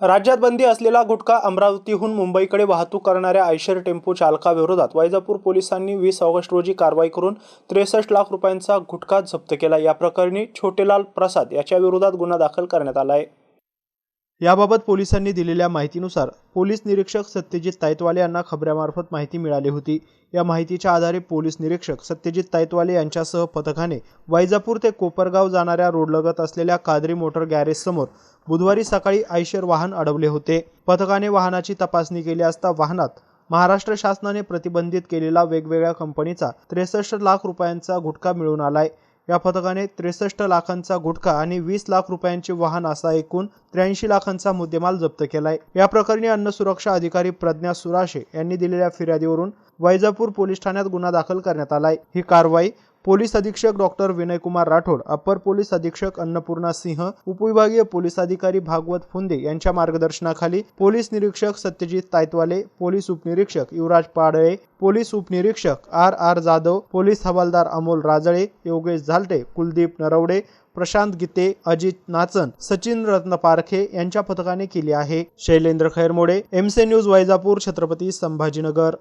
राज्यात बंदी असलेला गुटखा अमरावतीहून मुंबईकडे वाहतूक करणाऱ्या आयशर टेम्पो चालकाविरोधात वैजापूर पोलिसांनी वीस ऑगस्ट रोजी कारवाई करून त्रेसष्ट लाख रुपयांचा गुटखा जप्त केला. या प्रकरणी छोटेलाल प्रसाद याच्या विरोधात गुन्हा दाखल करण्यात आला आहे. याबाबत पोलिसांनी दिलेल्या माहितीनुसार पोलीस निरीक्षक सत्यजित तायतवाले यांना खबऱ्यामार्फत माहिती मिळाली होती. या माहितीच्या आधारे पोलीस निरीक्षक सत्यजित तायतवाले यांच्यासह पथकाने वैजापूर ते कोपरगाव जाणाऱ्या रोडलगत असलेल्या कादरी मोटर गॅरेजसमोर बुधवारी सकाळी आयशर वाहन अडवले होते. पथकाने वाहनाची तपासणी केली असता वाहनात महाराष्ट्र शासनाने प्रतिबंधित केलेला वेगवेगळ्या कंपनीचा त्रेसष्ट लाख रुपयांचा गुटखा मिळून आलाय. या पथकाने त्रेसष्ट लाखांचा गुटखा आणि वीस लाख रुपयांचे वाहन असा एकूण त्र्याऐंशी लाखांचा मुद्देमाल जप्त केलाय. या प्रकरणी अन्न सुरक्षा अधिकारी प्रज्ञा सुराशे यांनी दिलेल्या फिर्यादीवरून वैजापूर पोलीस ठाण्यात गुन्हा दाखल करण्यात आलाय. ही कारवाई पोलीस अधीक्षक doctor Vinaykumar Rathod upper police अधीक्षक अन्नपूर्णा सिंह उपविभागीय पोलीस अधिकारी भागवत फुंदे यांच्या मार्गदर्शनाखाली पोलीस निरीक्षक सत्यजित तायतवाले पोलीस उपनिरीक्षक युवराज पाडळे पोलीस उपनिरीक्षक आर आर जाधव पोलीस हवालदार अमोल राजळे योगेश झालटे कुलदीप नरवडे प्रशांत गीते अजित नाचन सचिन रत्न पारखे यांच्या पथकाने केली आहे. शैलेंद्र खैरमोडे एमसे न्यूज वैजापूर छत्रपती संभाजीनगर.